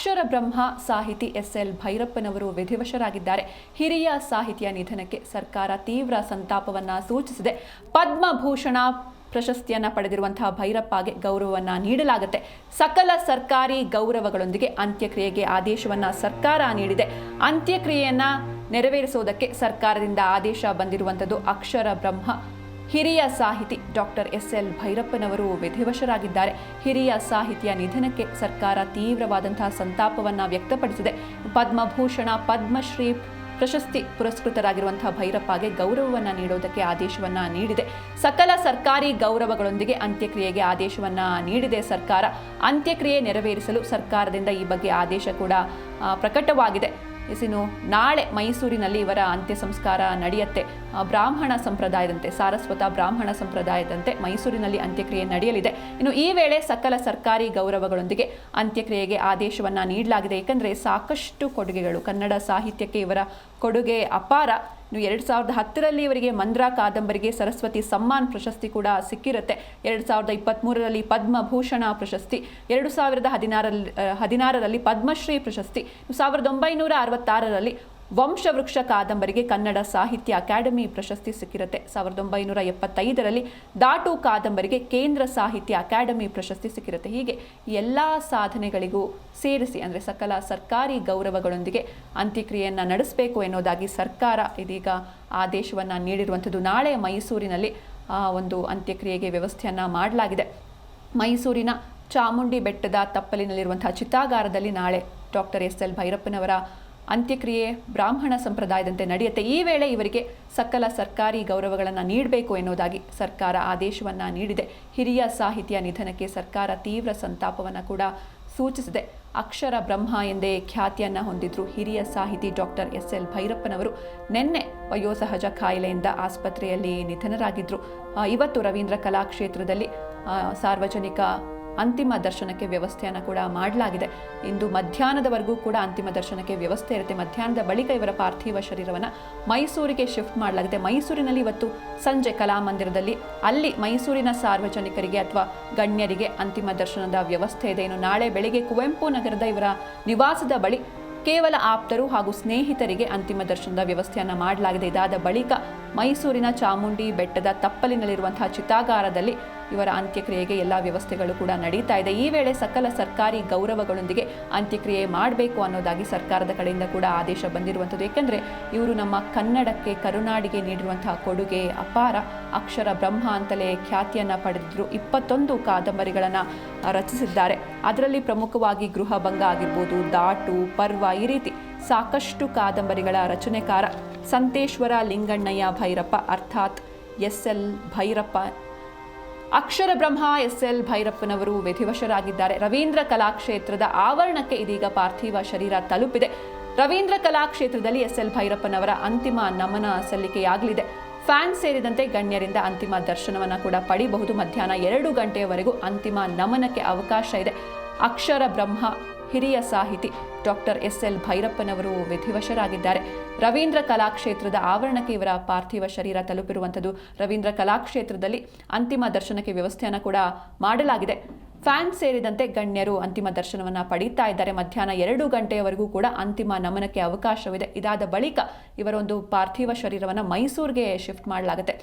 ಅಕ್ಷರ ಬ್ರಹ್ಮ ಸಾಹಿತಿ S L ಭೈರಪ್ಪನವರು ವಿಧಿವಶರಾಗಿದ್ದಾರೆ. ಹಿರಿಯ ಸಾಹಿತಿಯ ನಿಧನಕ್ಕೆ ಸರ್ಕಾರ ತೀವ್ರ ಸಂತಾಪವನ್ನ ಸೂಚಿಸಿದೆ. ಪದ್ಮಭೂಷಣ ಪ್ರಶಸ್ತಿಯನ್ನ ಪಡೆದಿರುವಂತಹ ಭೈರಪ್ಪಗೆ ಗೌರವವನ್ನ ನೀಡಲಾಗುತ್ತೆ. ಸಕಲ ಸರ್ಕಾರಿ ಗೌರವಗಳೊಂದಿಗೆ ಅಂತ್ಯಕ್ರಿಯೆಗೆ ಆದೇಶವನ್ನ ಸರ್ಕಾರ ನೀಡಿದೆ. ಅಂತ್ಯಕ್ರಿಯೆಯನ್ನ ನೆರವೇರಿಸುವುದಕ್ಕೆ ಸರ್ಕಾರದಿಂದ ಆದೇಶ ಬಂದಿರುವಂಥದ್ದು ಅಕ್ಷರ ಬ್ರಹ್ಮ. ಹಿರಿಯ ಸಾಹಿತಿ ಡಾಕ್ಟರ್ ಎಸ್ ಎಲ್ ಭೈರಪ್ಪನವರು ವಿಧಿವಶರಾಗಿದ್ದಾರೆ. ಹಿರಿಯ ಸಾಹಿತಿಯ ನಿಧನಕ್ಕೆ ಸರ್ಕಾರ ತೀವ್ರವಾದಂತಹ ಸಂತಾಪವನ್ನು ವ್ಯಕ್ತಪಡಿಸಿದೆ. ಪದ್ಮಭೂಷಣ ಪದ್ಮಶ್ರೀ ಪ್ರಶಸ್ತಿ ಪುರಸ್ಕೃತರಾಗಿರುವಂತಹ ಭೈರಪ್ಪಗೆ ಗೌರವವನ್ನು ನೀಡುವುದಕ್ಕೆ ಆದೇಶವನ್ನ ನೀಡಿದೆ. ಸಕಲ ಸರ್ಕಾರಿ ಗೌರವಗಳೊಂದಿಗೆ ಅಂತ್ಯಕ್ರಿಯೆಗೆ ಆದೇಶವನ್ನ ನೀಡಿದೆ ಸರ್ಕಾರ. ಅಂತ್ಯಕ್ರಿಯೆ ನೆರವೇರಿಸಲು ಸರ್ಕಾರದಿಂದ ಈ ಬಗ್ಗೆ ಆದೇಶ ಕೂಡ ಆ, ಇನ್ನು ನಾಳೆ ಮೈಸೂರಿನಲ್ಲಿ ಇವರ ಅಂತ್ಯ ಸಂಸ್ಕಾರ ನಡೆಯುತ್ತೆ ಬ್ರಾಹ್ಮಣ ಸಂಪ್ರದಾಯದಂತೆ, ಸಾರಸ್ವತ ಬ್ರಾಹ್ಮಣ ಸಂಪ್ರದಾಯದಂತೆ ಮೈಸೂರಿನಲ್ಲಿ ಅಂತ್ಯಕ್ರಿಯೆ ನಡೆಯಲಿದೆ. ಇನ್ನು ಈ ವೇಳೆ ಸಕಲ ಸರ್ಕಾರಿ ಗೌರವಗಳೊಂದಿಗೆ ಅಂತ್ಯಕ್ರಿಯೆಗೆ ಆದೇಶವನ್ನು ನೀಡಲಾಗಿದೆ. ಏಕೆಂದರೆ ಸಾಕಷ್ಟು ಕೊಡುಗೆಗಳು ಕನ್ನಡ ಸಾಹಿತ್ಯಕ್ಕೆ ಇವರ ಕೊಡುಗೆ ಅಪಾರ. ಇನ್ನು ಎರಡು ಸಾವಿರದ ಹತ್ತರಲ್ಲಿ ಇವರಿಗೆ ಮಂದ್ರಾ ಕಾದಂಬರಿಗೆ ಸರಸ್ವತಿ ಸಮ್ಮಾನ್ ಪ್ರಶಸ್ತಿ ಕೂಡ ಸಿಕ್ಕಿರುತ್ತೆ. ಎರಡು ಸಾವಿರದ ಇಪ್ಪತ್ತ್ಮೂರರಲ್ಲಿ ಪದ್ಮಭೂಷಣ ಪ್ರಶಸ್ತಿ, ಎರಡು ಸಾವಿರದ ಹದಿನಾರಲ್ಲಿ ಹದಿನಾರರಲ್ಲಿ ಪದ್ಮಶ್ರೀ ಪ್ರಶಸ್ತಿ ಸಾವಿರದ ಒಂಬೈನೂರ ಅರವತ್ತಾರರಲ್ಲಿ ವಂಶವೃಕ್ಷ ಕಾದಂಬರಿಗೆ ಕನ್ನಡ ಸಾಹಿತ್ಯ ಅಕಾಡೆಮಿ ಪ್ರಶಸ್ತಿ ಸಿಕ್ಕಿರುತ್ತೆ. ಸಾವಿರದ ಒಂಬೈನೂರ ಎಪ್ಪತ್ತೈದರಲ್ಲಿ ದಾಟು ಕಾದಂಬರಿಗೆ ಕೇಂದ್ರ ಸಾಹಿತ್ಯ ಅಕಾಡೆಮಿ ಪ್ರಶಸ್ತಿ ಸಿಕ್ಕಿರುತ್ತೆ. ಹೀಗೆ ಎಲ್ಲ ಸಾಧನೆಗಳಿಗೂ ಸೇರಿಸಿ, ಅಂದರೆ ಸಕಲ ಸರ್ಕಾರಿ ಗೌರವಗಳೊಂದಿಗೆ ಅಂತ್ಯಕ್ರಿಯೆಯನ್ನು ನಡೆಸಬೇಕು ಎನ್ನುವುದಾಗಿ ಸರ್ಕಾರ ಇದೀಗ ಆದೇಶವನ್ನು ನೀಡಿರುವಂಥದ್ದು. ನಾಳೆ ಮೈಸೂರಿನಲ್ಲಿ ಒಂದು ಅಂತ್ಯಕ್ರಿಯೆಗೆ ವ್ಯವಸ್ಥೆಯನ್ನು ಮಾಡಲಾಗಿದೆ. ಮೈಸೂರಿನ ಚಾಮುಂಡಿ ಬೆಟ್ಟದ ತಪ್ಪಲಿನಲ್ಲಿರುವಂತಹ ಚಿತಾಗಾರದಲ್ಲಿ ನಾಳೆ ಡಾಕ್ಟರ್ ಎಸ್ ಎಲ್ ಭೈರಪ್ಪನವರ ಅಂತ್ಯಕ್ರಿಯೆ ಬ್ರಾಹ್ಮಣ ಸಂಪ್ರದಾಯದಂತೆ ನಡೆಯುತ್ತೆ. ಈ ವೇಳೆ ಇವರಿಗೆ ಸಕಲ ಸರ್ಕಾರಿ ಗೌರವಗಳನ್ನು ನೀಡಬೇಕು ಎನ್ನುವುದಾಗಿ ಸರ್ಕಾರ ಆದೇಶವನ್ನು ನೀಡಿದೆ. ಹಿರಿಯ ಸಾಹಿತಿಯ ನಿಧನಕ್ಕೆ ಸರ್ಕಾರ ತೀವ್ರ ಸಂತಾಪವನ್ನು ಕೂಡ ಸೂಚಿಸಿದೆ. ಅಕ್ಷರ ಬ್ರಹ್ಮ ಎಂದೇ ಖ್ಯಾತಿಯನ್ನು ಹೊಂದಿದ್ರು ಹಿರಿಯ ಸಾಹಿತಿ ಡಾಕ್ಟರ್ ಎಸ್ ಎಲ್ ಭೈರಪ್ಪನವರು ನಿನ್ನೆ ವಯೋಸಹಜ ಕಾಯಿಲೆಯಿಂದ ಆಸ್ಪತ್ರೆಯಲ್ಲಿ ನಿಧನರಾಗಿದ್ದರು ಇವತ್ತು ರವೀಂದ್ರ ಕಲಾಕ್ಷೇತ್ರದಲ್ಲಿ ಸಾರ್ವಜನಿಕ ಅಂತಿಮ ದರ್ಶನಕ್ಕೆ ವ್ಯವಸ್ಥೆಯನ್ನು ಕೂಡ ಮಾಡಲಾಗಿದೆ. ಇಂದು ಮಧ್ಯಾಹ್ನದವರೆಗೂ ಕೂಡ ಅಂತಿಮ ದರ್ಶನಕ್ಕೆ ವ್ಯವಸ್ಥೆ ಇರುತ್ತೆ. ಮಧ್ಯಾಹ್ನದ ಬಳಿಕ ಇವರ ಪಾರ್ಥಿವ ಶರೀರವನ್ನು ಮೈಸೂರಿಗೆ ಶಿಫ್ಟ್ ಮಾಡಲಾಗಿದೆ. ಮೈಸೂರಿನಲ್ಲಿ ಇವತ್ತು ಸಂಜೆ ಕಲಾಮಂದಿರದಲ್ಲಿ ಅಲ್ಲಿ ಮೈಸೂರಿನ ಸಾರ್ವಜನಿಕರಿಗೆ ಅಥವಾ ಗಣ್ಯರಿಗೆ ಅಂತಿಮ ದರ್ಶನದ ವ್ಯವಸ್ಥೆ ಇದೆ. ಇನ್ನು ನಾಳೆ ಬೆಳಿಗ್ಗೆ ಕುವೆಂಪು ನಗರದ ಇವರ ನಿವಾಸದ ಬಳಿ ಕೇವಲ ಆಪ್ತರು ಹಾಗೂ ಸ್ನೇಹಿತರಿಗೆ ಅಂತಿಮ ದರ್ಶನದ ವ್ಯವಸ್ಥೆಯನ್ನು ಮಾಡಲಾಗಿದೆ. ಇದಾದ ಬಳಿಕ ಮೈಸೂರಿನ ಚಾಮುಂಡಿ ಬೆಟ್ಟದ ತಪ್ಪಲಿನಲ್ಲಿರುವಂತಹ ಚಿತಾಗಾರದಲ್ಲಿ ಇವರ ಅಂತ್ಯಕ್ರಿಯೆಗೆ ಎಲ್ಲ ವ್ಯವಸ್ಥೆಗಳು ಕೂಡ ನಡೀತಾ ಇದೆ. ಈ ವೇಳೆ ಸಕಲ ಸರ್ಕಾರಿ ಗೌರವಗಳೊಂದಿಗೆ ಅಂತ್ಯಕ್ರಿಯೆ ಮಾಡಬೇಕು ಅನ್ನೋದಾಗಿ ಸರ್ಕಾರದ ಕಡೆಯಿಂದ ಕೂಡ ಆದೇಶ ಬಂದಿರುವಂಥದ್ದು. ಏಕೆಂದರೆ ಇವರು ನಮ್ಮ ಕನ್ನಡಕ್ಕೆ, ಕರುನಾಡಿಗೆ ನೀಡಿರುವಂತಹ ಕೊಡುಗೆ ಅಪಾರ ಅಕ್ಷರ ಬ್ರಹ್ಮ ಅಂತಲೇ ಖ್ಯಾತಿಯನ್ನು ಪಡೆದಿದ್ರು. ಇಪ್ಪತ್ತೊಂದು ಕಾದಂಬರಿಗಳನ್ನು ರಚಿಸಿದ್ದಾರೆ. ಅದರಲ್ಲಿ ಪ್ರಮುಖವಾಗಿ ಗೃಹಭಂಗ ಆಗಿರ್ಬೋದು, ದಾಟು, ಪರ್ವ ಈ ರೀತಿ ಸಾಕಷ್ಟು ಕಾದಂಬರಿಗಳ ರಚನೆಕಾರ ಸಂತೇಶ್ವರ ಲಿಂಗಣ್ಣಯ್ಯ ಭೈರಪ್ಪ ಅರ್ಥಾತ್ ಎಸ್ ಎಲ್ ಭೈರಪ್ಪ ಅಕ್ಷರ ಬ್ರಹ್ಮ ಎಸ್ ಎಲ್ ಭೈರಪ್ಪನವರು ವಿಧಿವಶರಾಗಿದ್ದಾರೆ. ರವೀಂದ್ರ ಕಲಾಕ್ಷೇತ್ರದ ಆವರಣಕ್ಕೆ ಇದೀಗ ಪಾರ್ಥಿವ ಶರೀರ ತಲುಪಿದೆ. ರವೀಂದ್ರ ಕಲಾಕ್ಷೇತ್ರದಲ್ಲಿ ಎಸ್ ಎಲ್ ಭೈರಪ್ಪನವರ ಅಂತಿಮ ನಮನ ಸಲ್ಲಿಕೆಯಾಗಲಿದೆ. ಫ್ಯಾನ್ ಸೇರಿದಂತೆ ಗಣ್ಯರಿಂದ ಅಂತಿಮ ದರ್ಶನವನ್ನು ಕೂಡ ಪಡಿಬಹುದು. ಮಧ್ಯಾಹ್ನ ಎರಡು ಗಂಟೆಯವರೆಗೂ ಅಂತಿಮ ನಮನಕ್ಕೆ ಅವಕಾಶ ಇದೆ. ಅಕ್ಷರ ಬ್ರಹ್ಮ ಹಿರಿಯ ಸಾಹಿತಿ ಡಾಕ್ಟರ್ ಎಸ್ ಎಲ್ ಭೈರಪ್ಪನವರು ವಿಧಿವಶರಾಗಿದ್ದಾರೆ. ರವೀಂದ್ರ ಕಲಾಕ್ಷೇತ್ರದ ಆವರಣಕ್ಕೆ ಇವರ ಪಾರ್ಥಿವ ಶರೀರ ತಲುಪಿರುವಂಥದ್ದು ರವೀಂದ್ರ ಕಲಾಕ್ಷೇತ್ರದಲ್ಲಿ ಅಂತಿಮ ದರ್ಶನಕ್ಕೆ ವ್ಯವಸ್ಥೆಯನ್ನು ಕೂಡ ಮಾಡಲಾಗಿದೆ. ಫ್ಯಾನ್ ಸೇರಿದಂತೆ ಗಣ್ಯರು ಅಂತಿಮ ದರ್ಶನವನ್ನು ಪಡೀತಾ ಇದ್ದಾರೆ. ಮಧ್ಯಾಹ್ನ ಎರಡು ಗಂಟೆಯವರೆಗೂ ಕೂಡ ಅಂತಿಮ ನಮನಕ್ಕೆ ಅವಕಾಶವಿದೆ. ಇದಾದ ಬಳಿಕ ಇವರೊಂದು ಪಾರ್ಥಿವ ಶರೀರವನ್ನು ಮೈಸೂರಿಗೆ ಶಿಫ್ಟ್ ಮಾಡಲಾಗುತ್ತೆ.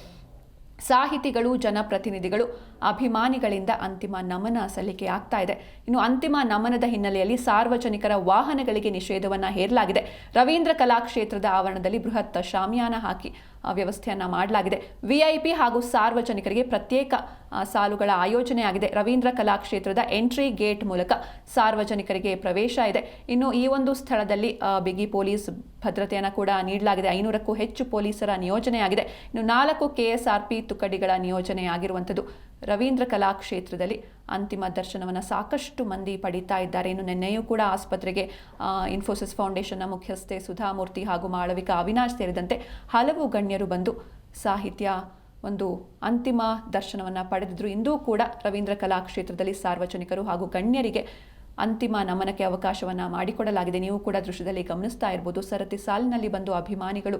ಸಾಹಿತಿಗಳು, ಜನಪ್ರತಿನಿಧಿಗಳು ಅಭಿಮಾನಿಗಳಿಂದ ಅಂತಿಮ ನಮನ ಸಲ್ಲಿಕೆ ಆಗ್ತಾ ಇದೆ. ಇನ್ನು ಅಂತಿಮ ನಮನದ ಹಿನ್ನೆಲೆಯಲ್ಲಿ ಸಾರ್ವಜನಿಕರ ವಾಹನಗಳಿಗೆ ನಿಷೇಧವನ್ನು ಹೇರಲಾಗಿದೆ. ರವೀಂದ್ರ ಕಲಾಕ್ಷೇತ್ರದ ಆವರಣದಲ್ಲಿ ಬೃಹತ್ ಶಾಮಿಯಾನ ಹಾಕಿ ವ್ಯವಸ್ಥೆಯನ್ನ ಮಾಡಲಾಗಿದೆ. ವಿಐಪಿ ಹಾಗೂ ಸಾರ್ವಜನಿಕರಿಗೆ ಪ್ರತ್ಯೇಕ ಸಾಲುಗಳ ಆಯೋಜನೆಯಾಗಿದೆ. ರವೀಂದ್ರ ಕಲಾಕ್ಷೇತ್ರದ ಎಂಟ್ರಿ ಗೇಟ್ ಮೂಲಕ ಸಾರ್ವಜನಿಕರಿಗೆ ಪ್ರವೇಶ ಇದೆ. ಇನ್ನು ಈ ಒಂದು ಸ್ಥಳದಲ್ಲಿ ಬಿಗಿ ಪೊಲೀಸ್ ಭದ್ರತೆಯನ್ನು ಕೂಡ ನೀಡಲಾಗಿದೆ. ಐನೂರಕ್ಕೂ ಹೆಚ್ಚು ಪೊಲೀಸರ ನಿಯೋಜನೆಯಾಗಿದೆ. ಇನ್ನು ನಾಲ್ಕು ಕೆಎಸ್ಆರ್ಪಿ ತುಕಡಿಗಳ ನಿಯೋಜನೆ ಆಗಿರುವಂಥದ್ದು ರವೀಂದ್ರ ಕಲಾಕ್ಷೇತ್ರದಲ್ಲಿ ಅಂತಿಮ ದರ್ಶನವನ್ನು ಸಾಕಷ್ಟು ಮಂದಿ ಪಡೀತಾ ಇದ್ದಾರೆ. ಇನ್ನು ನಿನ್ನೆಯೂ ಕೂಡ ಆಸ್ಪತ್ರೆಗೆ ಇನ್ಫೋಸಿಸ್ ಫೌಂಡೇಶನ್ನ ಮುಖ್ಯಸ್ಥೆ ಸುಧಾಮೂರ್ತಿ ಹಾಗೂ ಮಾಳವಿಕಾ ಅವಿನಾಶ್ ಸೇರಿದಂತೆ ಹಲವು ಗಣ್ಯರು ಬಂದು ಸಾಹಿತ್ಯ ಒಂದು ಅಂತಿಮ ದರ್ಶನವನ್ನು ಪಡೆದಿದ್ರು. ಇಂದೂ ಕೂಡ ರವೀಂದ್ರ ಕಲಾಕ್ಷೇತ್ರದಲ್ಲಿ ಸಾರ್ವಜನಿಕರು ಹಾಗೂ ಗಣ್ಯರಿಗೆ ಅಂತಿಮ ನಮನಕ್ಕೆ ಅವಕಾಶವನ್ನು ಮಾಡಿಕೊಡಲಾಗಿದೆ. ನೀವು ಕೂಡ ದೃಶ್ಯದಲ್ಲಿ ಗಮನಿಸ್ತಾ ಇರ್ಬೋದು, ಸರತಿ ಸಾಲಿನಲ್ಲಿ ಬಂದು ಅಭಿಮಾನಿಗಳು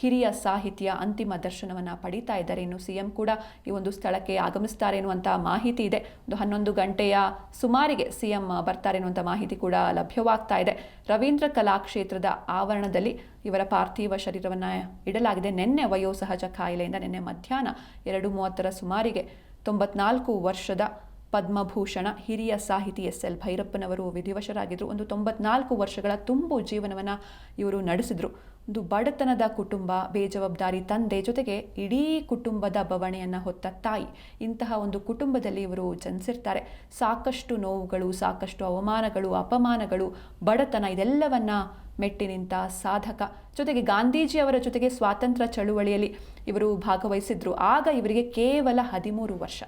ಹಿರಿಯ ಸಾಹಿತಿಯ ಅಂತಿಮ ದರ್ಶನವನ್ನು ಪಡೀತಾ ಇದ್ದಾರೆ. ಇನ್ನು ಸಿಎಂ ಕೂಡ ಈ ಒಂದು ಸ್ಥಳಕ್ಕೆ ಆಗಮಿಸ್ತಾರೆ ಎನ್ನುವಂಥ ಮಾಹಿತಿ ಇದೆ. ಒಂದು ಹನ್ನೊಂದು ಗಂಟೆಯ ಸುಮಾರಿಗೆ ಸಿಎಂ ಬರ್ತಾರೆ ಎನ್ನುವಂಥ ಮಾಹಿತಿ ಕೂಡ ಲಭ್ಯವಾಗ್ತಾ ಇದೆ. ರವೀಂದ್ರ ಕಲಾಕ್ಷೇತ್ರದ ಆವರಣದಲ್ಲಿ ಇವರ ಪಾರ್ಥಿವ ಶರೀರವನ್ನು ಇಡಲಾಗಿದೆ. ನಿನ್ನೆ ವಯೋಸಹಜ ಕಾಯಿಲೆಯಿಂದ ನಿನ್ನೆ ಮಧ್ಯಾಹ್ನ ಎರಡು ಮೂವತ್ತರ ಸುಮಾರಿಗೆ ತೊಂಬತ್ನಾಲ್ಕು ವರ್ಷದ ಪದ್ಮಭೂಷಣ, ಹಿರಿಯ ಸಾಹಿತಿ ಎಸ್ ಎಲ್ ಭೈರಪ್ಪನವರು ವಿಧಿವಶರಾಗಿದ್ದರು ಒಂದು ತೊಂಬತ್ನಾಲ್ಕು ವರ್ಷಗಳ ತುಂಬು ಜೀವನವನ್ನು ಇವರು ನಡೆಸಿದ್ರು. ಒಂದು ಬಡತನದ ಕುಟುಂಬ, ಬೇಜವಾಬ್ದಾರಿ ತಂದೆ ಜೊತೆಗೆ ಇಡೀ ಕುಟುಂಬದ ಬವಣೆಯನ್ನು ಹೊತ್ತ ತಾಯಿ. ಇಂತಹ ಒಂದು ಕುಟುಂಬದಲ್ಲಿ ಇವರು ಜನಿಸಿರ್ತಾರೆ. ಸಾಕಷ್ಟು ನೋವುಗಳು, ಸಾಕಷ್ಟು ಅವಮಾನಗಳು, ಅಪಮಾನಗಳು, ಬಡತನ ಇದೆಲ್ಲವನ್ನ ಮೆಟ್ಟಿ ನಿಂತ ಸಾಧಕ. ಜೊತೆಗೆ ಗಾಂಧೀಜಿಯವರ ಜೊತೆಗೆ ಸ್ವಾತಂತ್ರ್ಯ ಚಳುವಳಿಯಲ್ಲಿ ಇವರು ಭಾಗವಹಿಸಿದ್ರು. ಆಗ ಇವರಿಗೆ ಕೇವಲ ಹದಿಮೂರು ವರ್ಷ.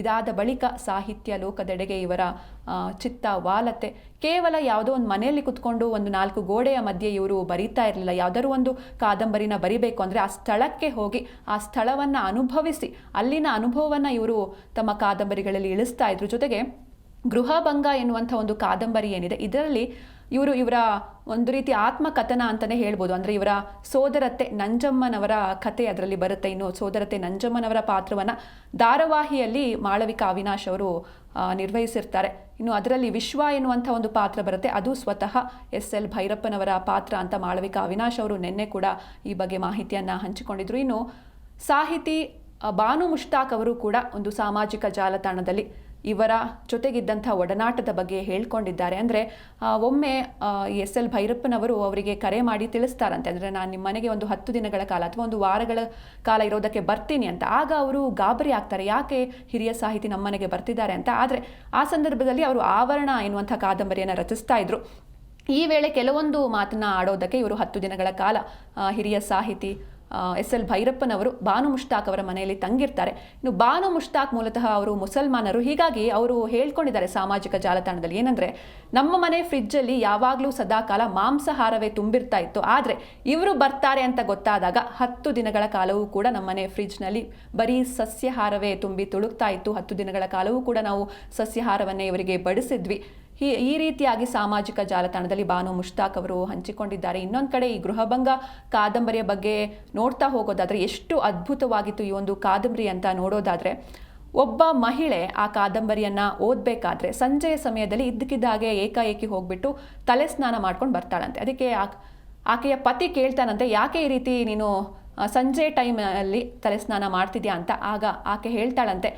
ಇದಾದ ಬಳಿಕ ಸಾಹಿತ್ಯ ಲೋಕದೆಡೆಗೆ ಇವರ ಚಿತ್ತ ವಾಲತೆ ಕೇವಲ ಯಾವುದೋ ಒಂದು ಮನೆಯಲ್ಲಿ ಕುತ್ಕೊಂಡು ಒಂದು ನಾಲ್ಕು ಗೋಡೆಯ ಮಧ್ಯೆ ಇವರು ಬರೀತಾ ಇರಲಿಲ್ಲ. ಯಾವುದಾದ್ರೂ ಒಂದು ಕಾದಂಬರಿನ ಬರಿಬೇಕು ಅಂದರೆ ಆ ಸ್ಥಳಕ್ಕೆ ಹೋಗಿ, ಆ ಸ್ಥಳವನ್ನು ಅನುಭವಿಸಿ, ಅಲ್ಲಿನ ಅನುಭವವನ್ನು ಇವರು ತಮ್ಮ ಕಾದಂಬರಿಗಳಲ್ಲಿ ಇಳಿಸ್ತಾ ಇದ್ರು. ಜೊತೆಗೆ ಗೃಹಭಂಗ ಎನ್ನುವಂಥ ಒಂದು ಕಾದಂಬರಿ ಏನಿದೆ, ಇದರಲ್ಲಿ ಇವರು ಇವರ ಒಂದು ರೀತಿ ಆತ್ಮಕಥನ ಅಂತಲೇ ಹೇಳ್ಬೋದು. ಅಂದರೆ ಇವರ ಸೋದರತೆ ನಂಜಮ್ಮನವರ ಕತೆ ಅದರಲ್ಲಿ ಬರುತ್ತೆ. ಇನ್ನು ಸೋದರತೆ ನಂಜಮ್ಮನವರ ಪಾತ್ರವನ್ನು ಧಾರಾವಾಹಿಯಲ್ಲಿ ಮಾಳವಿಕಾ ಅವಿನಾಶ್ ಅವರು ನಿರ್ವಹಿಸಿರ್ತಾರೆ. ಇನ್ನು ಅದರಲ್ಲಿ ವಿಶ್ವ ಎನ್ನುವಂಥ ಒಂದು ಪಾತ್ರ ಬರುತ್ತೆ. ಅದು ಸ್ವತಃ ಎಸ್ ಎಲ್ ಭೈರಪ್ಪನವರ ಪಾತ್ರ ಅಂತ ಮಾಳವಿಕಾ ಅವಿನಾಶ್ ಅವರು ನಿನ್ನೆ ಕೂಡ ಈ ಬಗ್ಗೆ ಮಾಹಿತಿಯನ್ನು ಹಂಚಿಕೊಂಡಿದ್ರು. ಇನ್ನು ಸಾಹಿತಿ ಬಾನು ಮುಷ್ತಾಕ್ ಅವರು ಕೂಡ ಒಂದು ಸಾಮಾಜಿಕ ಜಾಲತಾಣದಲ್ಲಿ ಇವರ ಜೊತೆಗಿದ್ದಂಥ ಒಡನಾಟದ ಬಗ್ಗೆ ಹೇಳ್ಕೊಂಡಿದ್ದಾರೆ. ಅಂದರೆ ಒಮ್ಮೆ ಎಸ್ ಎಲ್ ಭೈರಪ್ಪನವರು ಅವರಿಗೆ ಕರೆ ಮಾಡಿ ತಿಳಿಸ್ತಾರಂತೆ. ಅಂದರೆ, ನಾನು ನಿಮ್ಮ ಮನೆಗೆ ಒಂದು ಹತ್ತು ದಿನಗಳ ಕಾಲ ಅಥವಾ ಒಂದು ವಾರಗಳ ಕಾಲ ಇರೋದಕ್ಕೆ ಬರ್ತೀನಿ ಅಂತ. ಆಗ ಅವರು ಗಾಬರಿ ಆಗ್ತಾರೆ. ಯಾಕೆ ಹಿರಿಯ ಸಾಹಿತಿ ನಮ್ಮ ಮನೆಗೆ ಬರ್ತಿದ್ದಾರೆ ಅಂತ. ಆದರೆ, ಆ ಸಂದರ್ಭದಲ್ಲಿ ಅವರು ಆವರಣ ಎನ್ನುವಂಥ ಕಾದಂಬರಿಯನ್ನು ರಚಿಸ್ತಾ ಇದ್ರು. ಈ ವೇಳೆ ಕೆಲವೊಂದು ಮಾತನ್ನ ಆಡೋದಕ್ಕೆ ಇವರು ಹತ್ತು ದಿನಗಳ ಕಾಲ ಹಿರಿಯ ಸಾಹಿತಿ ಎಸ್ ಎಲ್ ಭೈರಪ್ಪನವರು, ಬಾನು ಮುಷ್ತಾಕ್ ಅವರ ಮನೆಯಲ್ಲಿ ತಂಗಿರ್ತಾರೆ. ಇನ್ನು ಬಾನು ಮುಷ್ತಾಕ್ ಮೂಲತಃ ಅವರು ಮುಸಲ್ಮಾನರು. ಹೀಗಾಗಿ ಅವರು ಹೇಳ್ಕೊಂಡಿದ್ದಾರೆ ಸಾಮಾಜಿಕ ಜಾಲತಾಣದಲ್ಲಿ. ಏನಂದ್ರೆ, ನಮ್ಮ ಮನೆ ಫ್ರಿಜ್ಜಲ್ಲಿ ಯಾವಾಗಲೂ ಸದಾಕಾಲ ಮಾಂಸಾಹಾರವೇ ತುಂಬಿರ್ತಾ ಇತ್ತು. ಆದರೆ, ಇವರು ಬರ್ತಾರೆ ಅಂತ ಗೊತ್ತಾದಾಗ ಹತ್ತು ದಿನಗಳ ಕಾಲವೂ ಕೂಡ ನಮ್ಮ ನಮ್ಮನೆ ಫ್ರಿಜ್ನಲ್ಲಿ ಬರೀ ಸಸ್ಯಾಹಾರವೇ ತುಂಬಿ ತುಳುಕ್ತಾ ಇತ್ತು. ಹತ್ತು ದಿನಗಳ ಕಾಲವೂ ಕೂಡ ನಾವು ಸಸ್ಯಾಹಾರವನ್ನೇ ಇವರಿಗೆ ಬಡಿಸಿದ್ವಿ. ಈ ರೀತಿಯಾಗಿ ಸಾಮಾಜಿಕ ಜಾಲತಾಣದಲ್ಲಿ ಬಾನು ಮುಷ್ತಾಕ್ ಅವರು ಹಂಚಿಕೊಂಡಿದ್ದಾರೆ. ಇನ್ನೊಂದು ಕಡೆ ಈ ಗೃಹಭಂಗ ಕಾದಂಬರಿಯ ಬಗ್ಗೆ ನೋಡ್ತಾ ಹೋಗೋದಾದ್ರೆ ಎಷ್ಟು ಅದ್ಭುತವಾಗಿತ್ತು ಈ ಒಂದು ಕಾದಂಬರಿ ಅಂತ ನೋಡೋದಾದ್ರೆ, ಒಬ್ಬ ಮಹಿಳೆ ಆ ಕಾದಂಬರಿಯನ್ನ ಓದಬೇಕಾದ್ರೆ ಸಂಜೆಯ ಸಮಯದಲ್ಲಿ ಇದ್ದಕ್ಕಿದ್ದಾಗೆ ಏಕಾಏಕಿ ಹೋಗ್ಬಿಟ್ಟು ತಲೆ ಸ್ನಾನ ಮಾಡ್ಕೊಂಡು ಬರ್ತಾಳಂತೆ. ಅದಕ್ಕೆ ಆಕೆಯ ಪತಿ ಕೇಳ್ತಾನಂತೆ, ಯಾಕೆ ಈ ರೀತಿ ನೀನು ಸಂಜೆ ಟೈಮಲ್ಲಿ ತಲೆ ಸ್ನಾನ ಮಾಡ್ತಿದ್ಯಾ? ಅಂತ. ಆಗ ಆಕೆ ಹೇಳ್ತಾಳಂತೆ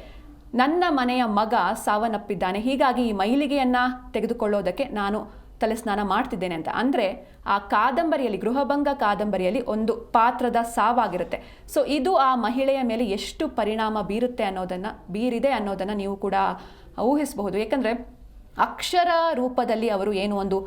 ನನ್ನ ಮನೆಯ ಮಗ ಸಾವನ್ನಪ್ಪಿದ್ದಾನೆ. ಹೀಗಾಗಿ ಈ ಮೈಲಿಗೆಯನ್ನು ತೆಗೆದುಕೊಳ್ಳೋದಕ್ಕೆ ನಾನು ತಲೆ ಸ್ನಾನ ಮಾಡ್ತಿದ್ದೇನೆ ಅಂತ. ಅಂದರೆ ಆ ಕಾದಂಬರಿಯಲ್ಲಿ, ಗೃಹಭಂಗ ಕಾದಂಬರಿಯಲ್ಲಿ ಒಂದು ಪಾತ್ರದ ಸಾವಾಗಿರುತ್ತೆ. ಸೊ ಇದು ಆ ಮಹಿಳೆಯ ಮೇಲೆ ಎಷ್ಟು ಪರಿಣಾಮ ಬೀರುತ್ತೆ ಅನ್ನೋದನ್ನು, ಬೀರಿದೆ ಅನ್ನೋದನ್ನು ನೀವು ಕೂಡ ಊಹಿಸಬಹುದು. ಯಾಕಂದರೆ ಅಕ್ಷರ ರೂಪದಲ್ಲಿ ಅವರು ಏನು ಒಂದು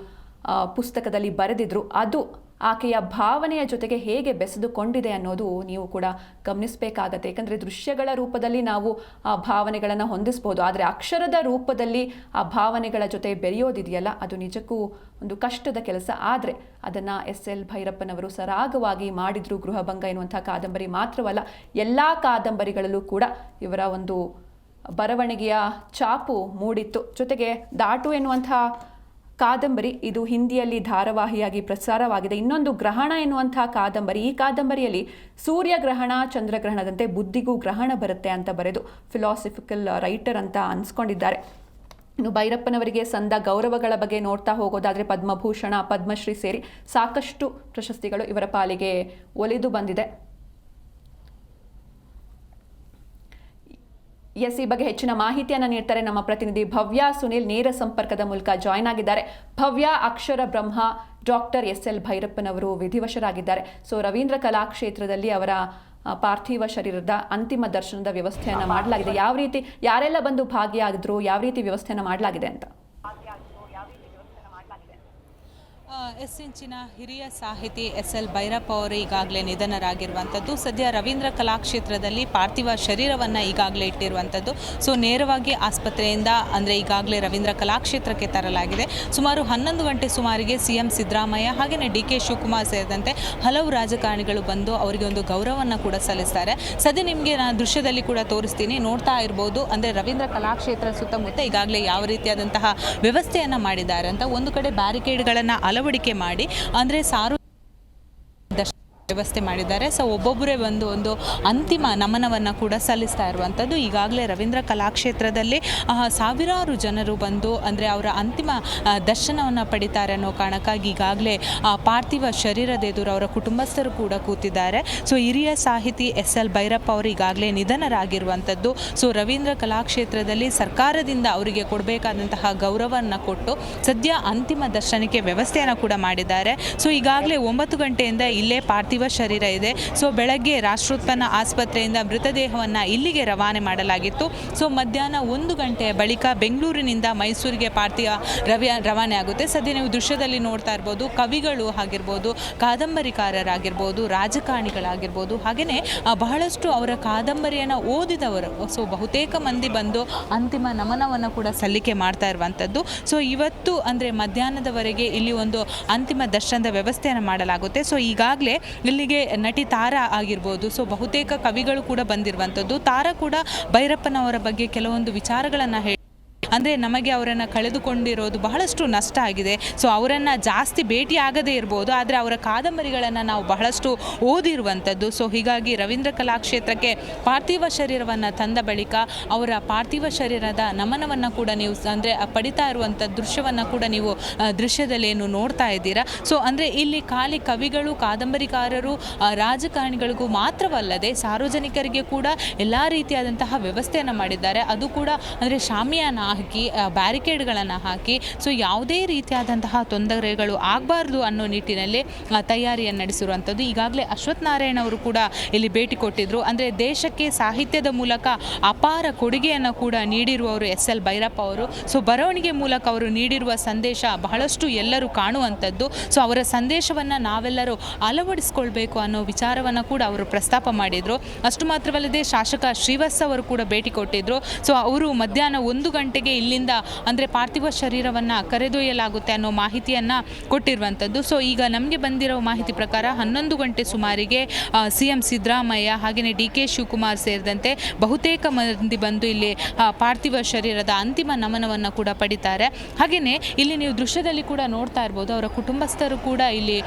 ಪುಸ್ತಕದಲ್ಲಿ ಬರೆದಿದ್ರು, ಅದು ಆಕೆಯ ಭಾವನೆಯ ಜೊತೆಗೆ ಹೇಗೆ ಬೆಸೆದುಕೊಂಡಿದೆ ಅನ್ನೋದು ನೀವು ಕೂಡ ಗಮನಿಸಬೇಕಾಗತ್ತೆ. ಯಾಕಂದರೆ ದೃಶ್ಯಗಳ ರೂಪದಲ್ಲಿ ನಾವು ಆ ಭಾವನೆಗಳನ್ನು ಹೊಂದಿಸ್ಬೋದು. ಆದರೆ ಅಕ್ಷರದ ರೂಪದಲ್ಲಿ ಆ ಭಾವನೆಗಳ ಜೊತೆ ಬೆರೆಯೋದಿದೆಯಲ್ಲ? ಅದು ನಿಜಕ್ಕೂ ಒಂದು ಕಷ್ಟದ ಕೆಲಸ. ಆದರೆ ಅದನ್ನು ಎಸ್ ಎಲ್ ಭೈರಪ್ಪನವರು ಸರಾಗವಾಗಿ ಮಾಡಿದ್ರು ಗೃಹಭಂಗ ಎನ್ನುವಂಥ ಕಾದಂಬರಿ ಮಾತ್ರವಲ್ಲ, ಎಲ್ಲ ಕಾದಂಬರಿಗಳಲ್ಲೂ ಕೂಡ ಇವರ ಒಂದು ಬರವಣಿಗೆಯ ಚಾಪು ಮೂಡಿತ್ತು. ಜೊತೆಗೆ ದಾಟು ಎನ್ನುವಂಥ ಕಾದಂಬರಿ, ಇದು ಹಿಂದಿಯಲ್ಲಿ ಧಾರಾವಾಹಿಯಾಗಿ ಪ್ರಸಾರವಾಗಿದೆ. ಇನ್ನೊಂದು ಗ್ರಹಣ ಎನ್ನುವಂತಹ ಕಾದಂಬರಿ, ಈ ಕಾದಂಬರಿಯಲ್ಲಿ ಸೂರ್ಯಗ್ರಹಣ ಚಂದ್ರಗ್ರಹಣದಂತೆ ಬುದ್ಧಿಗೂ ಗ್ರಹಣ ಬರುತ್ತೆ ಅಂತ ಬರೆದು ಫಿಲಾಸಫಿಕಲ್ ರೈಟರ್ ಅಂತ ಅನ್ಸ್ಕೊಂಡಿದ್ದಾರೆ. ಇನ್ನು ಭೈರಪ್ಪನವರಿಗೆ ಸಂದ ಗೌರವಗಳ ಬಗ್ಗೆ ನೋಡ್ತಾ ಹೋಗೋದಾದರೆ ಪದ್ಮಭೂಷಣ, ಪದ್ಮಶ್ರೀ ಸೇರಿ ಸಾಕಷ್ಟು ಪ್ರಶಸ್ತಿಗಳು ಇವರ ಪಾಲಿಗೆ ಒಲಿದು ಬಂದಿದೆ. ಎಸ್ ಈ ಬಗ್ಗೆ ಹೆಚ್ಚಿನ ಮಾಹಿತಿಯನ್ನು ನೀಡ್ತಾರೆ ನಮ್ಮ ಪ್ರತಿನಿಧಿ ಭವ್ಯ ಸುನಿಲ್ ನೇರ ಸಂಪರ್ಕದ ಮೂಲಕ ಜಾಯ್ನ್ ಆಗಿದ್ದಾರೆ. ಭವ್ಯ, ಅಕ್ಷರ ಬ್ರಹ್ಮ, ಡಾಕ್ಟರ್ ಎಸ್ ಎಲ್ ಭೈರಪ್ಪನವರು ವಿಧಿವಶರಾಗಿದ್ದಾರೆ. ಸೊ, ರವೀಂದ್ರ ಕಲಾಕ್ಷೇತ್ರದಲ್ಲಿ ಅವರ ಪಾರ್ಥಿವ ಶರೀರದ ಅಂತಿಮ ದರ್ಶನದ ವ್ಯವಸ್ಥೆಯನ್ನು ಮಾಡಲಾಗಿದೆ. ಯಾವ ರೀತಿ, ಯಾರೆಲ್ಲ ಬಂದು ಭಾಗಿಯಾಗಿದ್ರು ಯಾವ ರೀತಿ ವ್ಯವಸ್ಥೆಯನ್ನು ಮಾಡಲಾಗಿದೆ ಅಂತ ಆ, ಎಸ್ ಎಂಚಿನ ಹಿರಿಯ ಸಾಹಿತಿ ಎಸ್ ಎಲ್ ಭೈರಪ್ಪ ಅವರು ಈಗಾಗಲೇ ನಿಧನರಾಗಿರುವಂಥದ್ದು. ಸದ್ಯ ರವೀಂದ್ರ ಕಲಾಕ್ಷೇತ್ರದಲ್ಲಿ ಪಾರ್ಥಿವ ಶರೀರವನ್ನು ಈಗಾಗಲೇ ಇಟ್ಟಿರುವಂಥದ್ದು. ಸೊ, ನೇರವಾಗಿ ಆಸ್ಪತ್ರೆಯಿಂದ ಅಂದರೆ ಈಗಾಗಲೇ ರವೀಂದ್ರ ಕಲಾಕ್ಷೇತ್ರಕ್ಕೆ ತರಲಾಗಿದೆ. ಸುಮಾರು ಹನ್ನೊಂದು ಗಂಟೆ ಸುಮಾರಿಗೆ ಸಿ ಎಂ ಸಿದ್ದರಾಮಯ್ಯ ಹಾಗೆಯೇ ಡಿ ಕೆ ಶಿವಕುಮಾರ್ ಸೇರಿದಂತೆ ಹಲವು ರಾಜಕಾರಣಿಗಳು ಬಂದು ಅವರಿಗೆ ಒಂದು ಗೌರವವನ್ನು ಕೂಡ ಸಲ್ಲಿಸ್ತಾರೆ. ಸದ್ಯ ನಿಮಗೆ ನಾನು ದೃಶ್ಯದಲ್ಲಿ ಕೂಡ ತೋರಿಸ್ತೀನಿ. ನೋಡ್ತಾ ಇರ್ಬೋದು. ಅಂದರೆ ರವೀಂದ್ರ ಕಲಾಕ್ಷೇತ್ರ ಸುತ್ತಮುತ್ತ ಈಗಾಗಲೇ ಯಾವ ರೀತಿಯಾದಂತಹ ವ್ಯವಸ್ಥೆಯನ್ನು ಮಾಡಿದ್ದಾರೆ ಅಂತ ಒಂದು ಕಡೆ ಬ್ಯಾರಿಕೇಡ್ಗಳನ್ನು ಅಳವಡಿಕೆ ಮಾಡಿ ಅಂದರೆ ಸಾರು ವ್ಯವಸ್ಥೆ ಮಾಡಿದ್ದಾರೆ. ಸೊ ಒಬ್ಬೊಬ್ಬರೇ ಬಂದು ಒಂದು ಅಂತಿಮ ನಮನವನ್ನು ಕೂಡ ಸಲ್ಲಿಸ್ತಾ ಇರುವಂಥದ್ದು ಈಗಾಗಲೇ ರವೀಂದ್ರ ಕಲಾಕ್ಷೇತ್ರದಲ್ಲಿ ಸಾವಿರಾರು ಜನರು ಬಂದು ಅಂದರೆ ಅವರ ಅಂತಿಮ ದರ್ಶನವನ್ನು ಪಡಿತಾರೆ ಅನ್ನೋ ಕಾರಣಕ್ಕಾಗಿ ಈಗಾಗಲೇ ಪಾರ್ಥಿವ ಶರೀರದ ಎದುರು ಅವರ ಕುಟುಂಬಸ್ಥರು ಕೂಡ ಕೂತಿದ್ದಾರೆ. ಸೊ ಹಿರಿಯ ಸಾಹಿತಿ ಎಸ್ ಎಲ್ ಭೈರಪ್ಪ ಅವರು ಈಗಾಗಲೇ ನಿಧನರಾಗಿರುವಂಥದ್ದು ಸೊ ರವೀಂದ್ರ ಕಲಾಕ್ಷೇತ್ರದಲ್ಲಿ ಸರ್ಕಾರದಿಂದ ಅವರಿಗೆ ಕೊಡಬೇಕಾದಂತಹ ಗೌರವವನ್ನು ಕೊಟ್ಟು ಸದ್ಯ ಅಂತಿಮ ದರ್ಶನಕ್ಕೆ ವ್ಯವಸ್ಥೆಯನ್ನು ಕೂಡ ಮಾಡಿದ್ದಾರೆ. ಸೊ ಈಗಾಗಲೇ ಒಂಬತ್ತು ಗಂಟೆಯಿಂದ ಇಲ್ಲೇ ಪಾರ್ಥಿವ ಶರೀರ ಇದೆ. ಸೊ ಬೆಳಗ್ಗೆ ರಾಷ್ಟ್ರೋತ್ಪನ್ನ ಆಸ್ಪತ್ರೆಯಿಂದ ಮೃತದೇಹವನ್ನು ಇಲ್ಲಿಗೆ ರವಾನೆ ಮಾಡಲಾಗಿತ್ತು. ಸೊ ಮಧ್ಯಾಹ್ನ ಒಂದು ಗಂಟೆಯ ಬಳಿಕ ಬೆಂಗಳೂರಿನಿಂದ ಮೈಸೂರಿಗೆ ಪಾರ್ಥಿವ ರವಿ ರವಾನೆ ಆಗುತ್ತೆ. ಸದ್ಯ ನೀವು ದೃಶ್ಯದಲ್ಲಿ ನೋಡ್ತಾ ಇರ್ಬೋದು, ಕವಿಗಳು ಆಗಿರ್ಬೋದು, ಕಾದಂಬರಿಕಾರರಾಗಿರ್ಬೋದು, ರಾಜಕಾರಣಿಗಳಾಗಿರ್ಬೋದು ಹಾಗೆಯೇ ಬಹಳಷ್ಟು ಅವರ ಕಾದಂಬರಿಯನ್ನು ಓದಿದವರು. ಸೊ ಬಹುತೇಕ ಮಂದಿ ಬಂದು ಅಂತಿಮ ನಮನವನ್ನು ಕೂಡ ಸಲ್ಲಿಕೆ ಮಾಡ್ತಾ ಇರುವಂಥದ್ದು ಸೊ ಇವತ್ತು ಅಂದರೆ ಮಧ್ಯಾಹ್ನದವರೆಗೆ ಇಲ್ಲಿ ಒಂದು ಅಂತಿಮ ದರ್ಶನದ ವ್ಯವಸ್ಥೆಯನ್ನು ಮಾಡಲಾಗುತ್ತೆ. ಸೊ ಈಗಾಗಲೇ ಇಲ್ಲಿಗೆ ನಟಿ ತಾರಾ ಆಗಿರ್ಬೋದು. ಸೊ ಬಹುತೇಕ ಕವಿಗಳು ಕೂಡ ಬಂದಿರುವಂಥದ್ದು. ತಾರಾ ಕೂಡ ಭೈರಪ್ಪನವರ ಬಗ್ಗೆ ಕೆಲವೊಂದು ವಿಚಾರಗಳನ್ನು ಹೇಳಿ ಅಂದರೆ ನಮಗೆ ಅವರನ್ನು ಕಳೆದುಕೊಂಡಿರೋದು ಬಹಳಷ್ಟು ನಷ್ಟ ಆಗಿದೆ. ಸೊ ಅವರನ್ನು ಜಾಸ್ತಿ ಭೇಟಿ ಆಗದೇ ಇರ್ಬೋದು, ಆದರೆ ಅವರ ಕಾದಂಬರಿಗಳನ್ನು ನಾವು ಬಹಳಷ್ಟು ಓದಿರುವಂಥದ್ದು ಸೊ ಹೀಗಾಗಿ ರವೀಂದ್ರ ಕಲಾಕ್ಷೇತ್ರಕ್ಕೆ ಪಾರ್ಥಿವ ಶರೀರವನ್ನು ತಂದ ಬಳಿಕ ಅವರ ಪಾರ್ಥಿವ ಶರೀರದ ನಮನವನ್ನು ಕೂಡ ನೀವು ಅಂದರೆ ಪಡಿತಾ ಇರುವಂಥ ದೃಶ್ಯವನ್ನು ಕೂಡ ನೀವು ದೃಶ್ಯದಲ್ಲಿ ಏನು ನೋಡ್ತಾ ಇದ್ದೀರಾ? ಸೊ ಅಂದರೆ ಇಲ್ಲಿ ಖಾಲಿ ಕವಿಗಳು, ಕಾದಂಬರಿಕಾರರು ರಾಜಕಾರಣಿಗಳಿಗೂ ಮಾತ್ರವಲ್ಲದೆ ಸಾರ್ವಜನಿಕರಿಗೆ ಕೂಡ ಎಲ್ಲ ರೀತಿಯಾದಂತಹ ವ್ಯವಸ್ಥೆಯನ್ನು ಮಾಡಿದ್ದಾರೆ. ಅದು ಕೂಡ, ಅಂದರೆ ಶಾಮಿಯಾನ ಹಾಕಿ ಬ್ಯಾರಿಕೇಡ್ಗಳನ್ನು ಹಾಕಿ ಸೊ ಯಾವುದೇ ರೀತಿಯಾದಂತಹ ತೊಂದರೆಗಳು ಆಗಬಾರ್ದು ಅನ್ನೋ ನಿಟ್ಟಿನಲ್ಲಿ ತಯಾರಿಯನ್ನು ನಡೆಸಿರುವಂಥದ್ದು. ಈಗಾಗಲೇ ಅಶ್ವಥ್ ನಾರಾಯಣ ಅವರು ಕೂಡ ಇಲ್ಲಿ ಭೇಟಿ ಕೊಟ್ಟಿದ್ದರು ಅಂದರೆ ದೇಶಕ್ಕೆ ಸಾಹಿತ್ಯದ ಮೂಲಕ ಅಪಾರ ಕೊಡುಗೆಯನ್ನು ಕೂಡ ನೀಡಿರುವವರು ಎಸ್ ಎಲ್ ಭೈರಪ್ಪ ಅವರು. ಸೊ ಬರವಣಿಗೆ ಮೂಲಕ ಅವರು ನೀಡಿರುವ ಸಂದೇಶ ಬಹಳಷ್ಟು ಎಲ್ಲರೂ ಕಾಣುವಂಥದ್ದು. ಸೊ ಅವರ ಸಂದೇಶವನ್ನು ನಾವೆಲ್ಲರೂ ಅಳವಡಿಸ್ಕೊಳ್ಬೇಕು ಅನ್ನೋ ವಿಚಾರವನ್ನು ಕೂಡ ಅವರು ಪ್ರಸ್ತಾಪ ಮಾಡಿದರು. ಅಷ್ಟು ಮಾತ್ರವಲ್ಲದೆ ಶಾಸಕ ಶ್ರೀವತ್ಸ ಅವರು ಕೂಡ ಭೇಟಿ ಕೊಟ್ಟಿದ್ದರು ಸೊ ಅವರು ಮಧ್ಯಾಹ್ನ ಒಂದು ಗಂಟೆಗೆ ಇಲ್ಲಿಂದ ಅಂದರೆ ಪಾರ್ಥಿವ ಶರೀರವನ್ನು ಕರೆದೊಯ್ಯಲಾಗುತ್ತೆ ಅನ್ನೋ ಮಾಹಿತಿಯನ್ನು ಕೊಟ್ಟಿರುವಂಥದ್ದು ಸೊ ಈಗ ನಮಗೆ ಬಂದಿರೋ ಮಾಹಿತಿ ಪ್ರಕಾರ ಹನ್ನೊಂದು ಗಂಟೆ ಸುಮಾರಿಗೆ ಸಿ ಎಂ ಸಿದ್ದರಾಮಯ್ಯ ಹಾಗೆಯೇ ಡಿ ಕೆ ಶಿವಕುಮಾರ್ ಸೇರಿದಂತೆ ಬಹುತೇಕ ಮಂದಿ ಬಂದು ಇಲ್ಲಿ ಪಾರ್ಥಿವ ಶರೀರದ ಅಂತಿಮ ನಮನವನ್ನು ಕೂಡ ಪಡಿತಾರೆ. ಹಾಗೆಯೇ ಇಲ್ಲಿ ನೀವು ದೃಶ್ಯದಲ್ಲಿ ಕೂಡ ನೋಡ್ತಾ ಇರ್ಬೋದು, ಅವರ ಕುಟುಂಬಸ್ಥರು ಕೂಡ ಇಲ್ಲಿ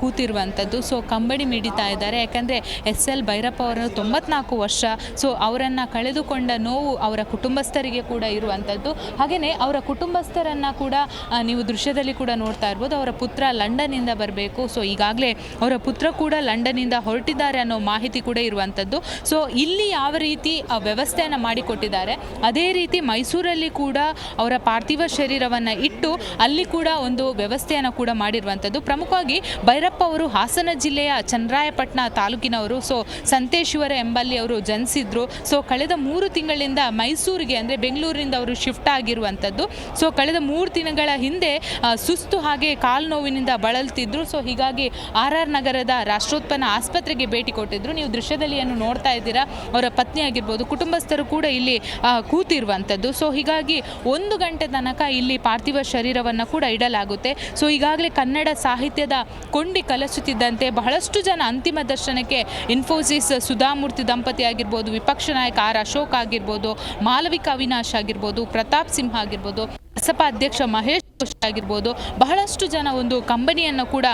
ಕೂತಿರುವಂಥದ್ದು ಸೊ ಕಂಬಳಿ ಮಿಡಿತಾ ಇದ್ದಾರೆ. ಯಾಕಂದರೆ ಎಸ್ ಎಲ್ ಭೈರಪ್ಪ ಅವರು ತೊಂಬತ್ನಾಲ್ಕು ವರ್ಷ ಸೊ ಅವರನ್ನು ಕಳೆದುಕೊಂಡ ನೋವು ಅವರ ಕುಟುಂಬಸ್ಥರಿಗೆ ಕೂಡ ಇರುವಂಥದ್ದು ಹಾಗೆಯೇ ಅವರ ಕುಟುಂಬಸ್ಥರನ್ನು ಕೂಡ ನೀವು ದೃಶ್ಯದಲ್ಲಿ ಕೂಡ ನೋಡ್ತಾ ಇರ್ಬೋದು. ಅವರ ಪುತ್ರ ಲಂಡನ್ನಿಂದ ಬರಬೇಕು. ಸೊ, ಈಗಾಗಲೇ ಅವರ ಪುತ್ರ ಕೂಡ ಲಂಡನ್ನಿಂದ ಹೊರಟಿದ್ದಾರೆ ಅನ್ನೋ ಮಾಹಿತಿ ಕೂಡ ಇರುವಂಥದ್ದು. ಸೊ, ಇಲ್ಲಿ ಯಾವ ರೀತಿ ವ್ಯವಸ್ಥೆಯನ್ನು ಮಾಡಿಕೊಟ್ಟಿದ್ದಾರೆ. ಅದೇ ರೀತಿ ಮೈಸೂರಲ್ಲಿ ಕೂಡ ಅವರ ಪಾರ್ಥಿವ ಶರೀರವನ್ನು ಇಟ್ಟು, ಅಲ್ಲಿ ಕೂಡ ಒಂದು ವ್ಯವಸ್ಥೆಯನ್ನು ಕೂಡ ಮಾಡಿರುವಂಥದ್ದು. ಪ್ರಮುಖವಾಗಿ ಭೈರಪ್ಪ ಅವರು ಹಾಸನ ಜಿಲ್ಲೆಯ ಚಂದ್ರಾಯಪಟ್ಟಣ ತಾಲೂಕಿನವರು. ಸೊ, ಸಂತೇಶ್ವರ ಎಂಬಲ್ಲಿ ಅವರು ಜನಿಸಿದ್ರು. ಸೊ, ಕಳೆದ ಮೂರು ತಿಂಗಳಿಂದ ಮೈಸೂರಿಗೆ, ಅಂದರೆ ಬೆಂಗಳೂರಿನಿಂದ ಅವರು ಶಿಫ್ಟ್ ಆಗಿರುವಂಥದ್ದು. ಸೊ ಕಳೆದ ಮೂರು ದಿನಗಳ ಹಿಂದೆ ಸುಸ್ತು ಹಾಗೆ ಕಾಲು ನೋವಿನಿಂದ ಬಳಲ್ತಿದ್ರು. ಸೊ ಹೀಗಾಗಿ ಆರ್ ಆರ್ ನಗರದ ರಾಷ್ಟ್ರೋತ್ಪನ್ನ ಆಸ್ಪತ್ರೆಗೆ ಭೇಟಿ ಕೊಟ್ಟಿದ್ರು. ನೀವು ದೃಶ್ಯದಲ್ಲಿ ಏನು ನೋಡ್ತಾ ಇದ್ದೀರಾ, ಅವರ ಪತ್ನಿ ಆಗಿರ್ಬೋದು, ಕುಟುಂಬಸ್ಥರು ಕೂಡ ಇಲ್ಲಿ ಕೂತಿರುವಂಥದ್ದು. ಸೊ ಹೀಗಾಗಿ ಒಂದು ಗಂಟೆ ತನಕ ಇಲ್ಲಿ ಪಾರ್ಥಿವ ಶರೀರವನ್ನು ಕೂಡ ಇಡಲಾಗುತ್ತೆ. ಸೊ ಈಗಾಗಲೇ ಕನ್ನಡ ಸಾಹಿತ್ಯದ ಕೊಂಡಿ ಕಲಸುತ್ತಿದ್ದಂತೆ ಬಹಳಷ್ಟು ಜನ ಅಂತಿಮ ದರ್ಶನಕ್ಕೆ ಇನ್ಫೋಸಿಸ್ ಸುಧಾಮೂರ್ತಿ ದಂಪತಿ ಆಗಿರ್ಬೋದು, ವಿಪಕ್ಷ ನಾಯಕ ಆರ್ ಅಶೋಕ್ ಆಗಿರ್ಬೋದು, ಮಾಲವಿಕ ಅವಿನಾಶ್ ಆಗಿರ್ಬೋದು ಪ್ರತಾಪ್ ಸಿಂಹ ಆಗಿರ್ಬೋದು ಬಸಪ ಅಧ್ಯಕ್ಷ ಮಹೇಶ್ ಆಗಿರ್ಬೋದು, ಬಹಳಷ್ಟು ಜನ ಒಂದು ಕಂಬನಿಯನ್ನು ಕೂಡ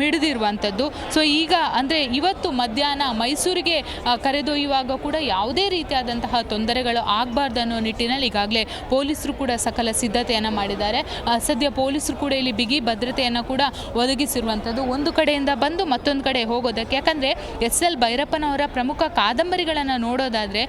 ಮಿಡಿದಿರುವಂಥದ್ದು. ಸೊ ಈಗ ಅಂದರೆ ಇವತ್ತು ಮಧ್ಯಾಹ್ನ ಮೈಸೂರಿಗೆ ಕರೆದೊಯ್ಯುವಾಗ ಕೂಡ ಯಾವುದೇ ರೀತಿಯಾದಂತಹ ತೊಂದರೆಗಳು ಆಗಬಾರ್ದು ಅನ್ನೋ ನಿಟ್ಟಿನಲ್ಲಿ ಈಗಾಗಲೇ ಪೊಲೀಸರು ಕೂಡ ಸಕಲ ಸಿದ್ಧತೆಯನ್ನು ಮಾಡಿದ್ದಾರೆ. ಸದ್ಯ ಪೊಲೀಸರು ಕೂಡ ಇಲ್ಲಿ ಬಿಗಿ ಭದ್ರತೆಯನ್ನು ಕೂಡ ಒದಗಿಸಿರುವಂಥದ್ದು. ಒಂದು ಕಡೆಯಿಂದ ಬಂದು ಮತ್ತೊಂದು ಕಡೆ ಹೋಗೋದಕ್ಕೆ, ಯಾಕಂದರೆ ಎಸ್ ಎಲ್ ಭೈರಪ್ಪನವರ ಪ್ರಮುಖ ಕಾದಂಬರಿಗಳನ್ನು ನೋಡೋದಾದರೆ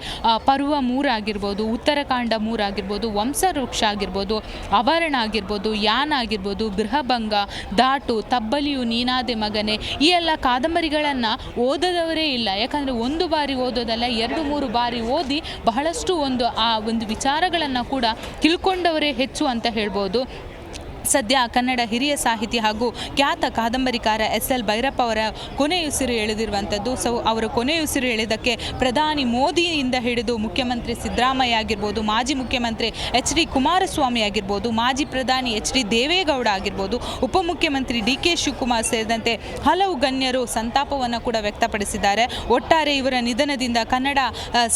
ಪರ್ವ ಮೂರಾಗಿರ್ಬೋದು ಉತ್ತರಕಾಂಡ ಮೂರಾಗಿರ್ಬೋದು ವಂಶವೃಕ್ಷ ಆಗಿರ್ಬೋದು ಅವರಣ ಆಗಿರ್ಬೋದು ಯಾನ ಆಗಿರ್ಬೋದು, ಗೃಹಭಂಗ, ದಾಟು, ತಬ್ಬಲಿಯು, ನೀನಾದೆ ಮಗನೆ, ಈ ಎಲ್ಲ ಕಾದಂಬರಿಗಳನ್ನು ಓದದವರೇ ಇಲ್ಲ. ಯಾಕಂದರೆ ಒಂದು ಬಾರಿ ಓದೋದಲ್ಲ, ಎರಡು, ಮೂರು ಬಾರಿ ಓದಿ ಬಹಳಷ್ಟು ಒಂದು ಆ ಒಂದು ವಿಚಾರಗಳನ್ನು ಕೂಡ ತಿಳ್ಕೊಂಡವರೇ ಹೆಚ್ಚು ಅಂತ ಹೇಳ್ಬೋದು. ಸದ್ಯ ಕನ್ನಡ ಹಿರಿಯ ಸಾಹಿತಿ ಹಾಗೂ ಖ್ಯಾತ ಕಾದಂಬರಿಕಾರ ಎಸ್ ಎಲ್ ಭೈರಪ್ಪ ಅವರ ಕೊನೆಯುಸಿರು ಎಳೆದಿರುವಂಥದ್ದು. ಸೊ ಅವರ ಕೊನೆಯುಸಿರು ಎಳೆದಕ್ಕೆ ಪ್ರಧಾನಿ ಮೋದಿಯಿಂದ ಹಿಡಿದು ಮುಖ್ಯಮಂತ್ರಿ ಸಿದ್ದರಾಮಯ್ಯ ಆಗಿರ್ಬೋದು, ಮಾಜಿ ಮುಖ್ಯಮಂತ್ರಿ ಎಚ್ ಡಿ ಕುಮಾರಸ್ವಾಮಿ ಆಗಿರ್ಬೋದು, ಮಾಜಿ ಪ್ರಧಾನಿ ಎಚ್ ಡಿ ದೇವೇಗೌಡ ಆಗಿರ್ಬೋದು, ಉಪಮುಖ್ಯಮಂತ್ರಿ ಡಿ ಕೆ ಶಿವಕುಮಾರ್ ಸೇರಿದಂತೆ ಹಲವು ಗಣ್ಯರು ಸಂತಾಪವನ್ನು ಕೂಡ ವ್ಯಕ್ತಪಡಿಸಿದ್ದಾರೆ. ಒಟ್ಟಾರೆ ಇವರ ನಿಧನದಿಂದ ಕನ್ನಡ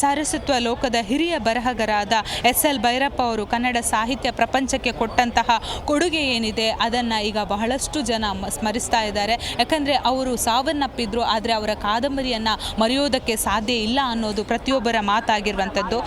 ಸಾರಸತ್ವ ಲೋಕದ ಹಿರಿಯ ಬರಹಗಾರಾದ ಎಸ್ ಎಲ್ ಭೈರಪ್ಪ ಅವರು ಕನ್ನಡ ಸಾಹಿತ್ಯ ಪ್ರಪಂಚಕ್ಕೆ ಕೊಟ್ಟಂತಹ ಕೊಡುಗೆ ಏನಿದೆ ಅದನ್ನು ಈಗ ಬಹಳಷ್ಟು ಜನ ಸ್ಮರಿಸ್ತಾ ಇದ್ದಾರೆ. ಯಾಕಂದರೆ ಅವರು ಸಾವನ್ನಪ್ಪಿದ್ರು, ಆದರೆ ಅವರ ಕಾದಂಬರಿಯನ್ನು ಮರೆಯೋದಕ್ಕೆ ಸಾಧ್ಯ ಇಲ್ಲ ಅನ್ನೋದು ಪ್ರತಿಯೊಬ್ಬರ ಮಾತಾಗಿರುವಂಥದ್ದು.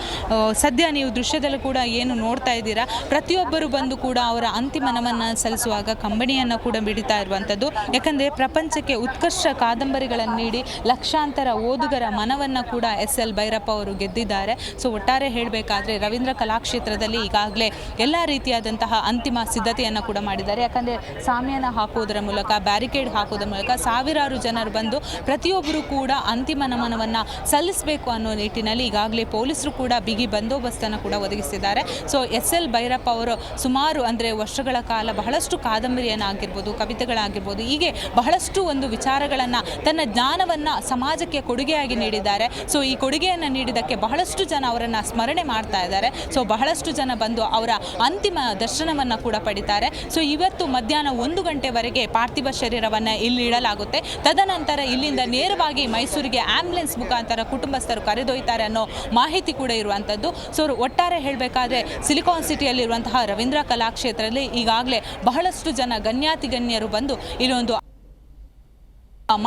ಸದ್ಯ ನೀವು ದೃಶ್ಯದಲ್ಲೂ ಕೂಡ ಏನು ನೋಡ್ತಾ ಇದ್ದೀರಾ? ಪ್ರತಿಯೊಬ್ಬರು ಬಂದು ಕೂಡ ಅವರ ಅಂತಿಮ ನಮನ ಸಲ್ಲಿಸುವಾಗ ಕಂಬಣಿಯನ್ನು ಕೂಡ ಬಿಡಿತಾ ಇರುವಂಥದ್ದು. ಯಾಕಂದರೆ ಪ್ರಪಂಚಕ್ಕೆ ಉತ್ಕರ್ಷ ಕಾದಂಬರಿಗಳನ್ನು ನೀಡಿ ಲಕ್ಷಾಂತರ ಓದುಗರ ಮನವನ್ನು ಕೂಡ ಎಸ್ ಎಲ್ ಭೈರಪ್ಪ ಅವರು ಗೆದ್ದಿದ್ದಾರೆ. ಸೊ ಒಟ್ಟಾರೆ ಹೇಳಬೇಕಾದ್ರೆ ರವೀಂದ್ರ ಕಲಾಕ್ಷೇತ್ರದಲ್ಲಿ ಈಗಾಗಲೇ ಎಲ್ಲ ರೀತಿಯಾದಂತಹ ಅಂತಿಮ ಸಿದ್ಧತೆಯನ್ನು ಕೂಡ ಮಾಡಿದ್ದಾರೆ. ಯಾಕಂದರೆ ಸಾಮಿಯಾನ ಹಾಕೋದರ ಮೂಲಕ ಬ್ಯಾರಿಕೇಡ್ ಹಾಕೋದ್ರ ಮೂಲಕ ಸಾವಿರಾರು ಜನರು ಬಂದು ಪ್ರತಿಯೊಬ್ಬರು ಕೂಡ ಅಂತಿಮ ನಮನವನ್ನು ಸಲ್ಲಿಸಬೇಕು ಅನ್ನೋ ನಿಟ್ಟಿನಲ್ಲಿ ಈಗಾಗಲೇ ಪೊಲೀಸರು ಕೂಡ ಬಿಗಿ ಬಂದೋಬಸ್ತನ್ನು ಕೂಡ ಒದಗಿಸಿದ್ದಾರೆ. ಸೊ ಎಸ್ ಎಲ್ ಭೈರಪ್ಪ ಅವರು ಸುಮಾರು ಅಂದರೆ ವರ್ಷಗಳ ಕಾಲ ಬಹಳಷ್ಟು ಕಾದಂಬರಿಯನ್ನಾಗಿರ್ಬೋದು ಕವಿತೆಗಳಾಗಿರ್ಬೋದು, ಹೀಗೆ ಬಹಳಷ್ಟು ಒಂದು ವಿಚಾರಗಳನ್ನು ತನ್ನ ಜ್ಞಾನವನ್ನು ಸಮಾಜಕ್ಕೆ ಕೊಡುಗೆಯಾಗಿ ನೀಡಿದ್ದಾರೆ. ಸೊ ಈ ಕೊಡುಗೆಯನ್ನು ನೀಡಿದ್ದಕ್ಕೆ ಬಹಳಷ್ಟು ಜನ ಅವರನ್ನು ಸ್ಮರಣೆ ಮಾಡ್ತಾ ಇದ್ದಾರೆ. ಸೊ ಬಹಳಷ್ಟು ಜನ ಬಂದು ಅವರ ಅಂತಿಮ ದರ್ಶನವನ್ನು ಕೂಡ ಪಡಿತಾರೆ. ಸೊ ಇವತ್ತು ಮಧ್ಯಾಹ್ನ ಒಂದು ಗಂಟೆವರೆಗೆ ಪಾರ್ಥಿವ ಶರೀರವನ್ನು ಇಲ್ಲಿ ಇಡಲಾಗುತ್ತೆ. ತದನಂತರ ಇಲ್ಲಿಂದ ನೇರವಾಗಿ ಮೈಸೂರಿಗೆ ಆಂಬ್ಯುಲೆನ್ಸ್ ಮುಖಾಂತರ ಕುಟುಂಬಸ್ಥರು ಕರೆದೊಯ್ತಾರೆ ಅನ್ನೋ ಮಾಹಿತಿ ಕೂಡ ಇರುವಂಥದ್ದು. ಸೊ ಒಟ್ಟಾರೆ ಹೇಳಬೇಕಾದ್ರೆ ಸಿಲಿಕಾನ್ ಸಿಟಿಯಲ್ಲಿರುವಂತಹ ರವೀಂದ್ರ ಕಲಾಕ್ಷೇತ್ರದಲ್ಲಿ ಈಗಾಗಲೇ ಬಹಳಷ್ಟು ಜನ ಗಣ್ಯಾತಿಗಣ್ಯರು ಬಂದು ಇಲ್ಲೊಂದು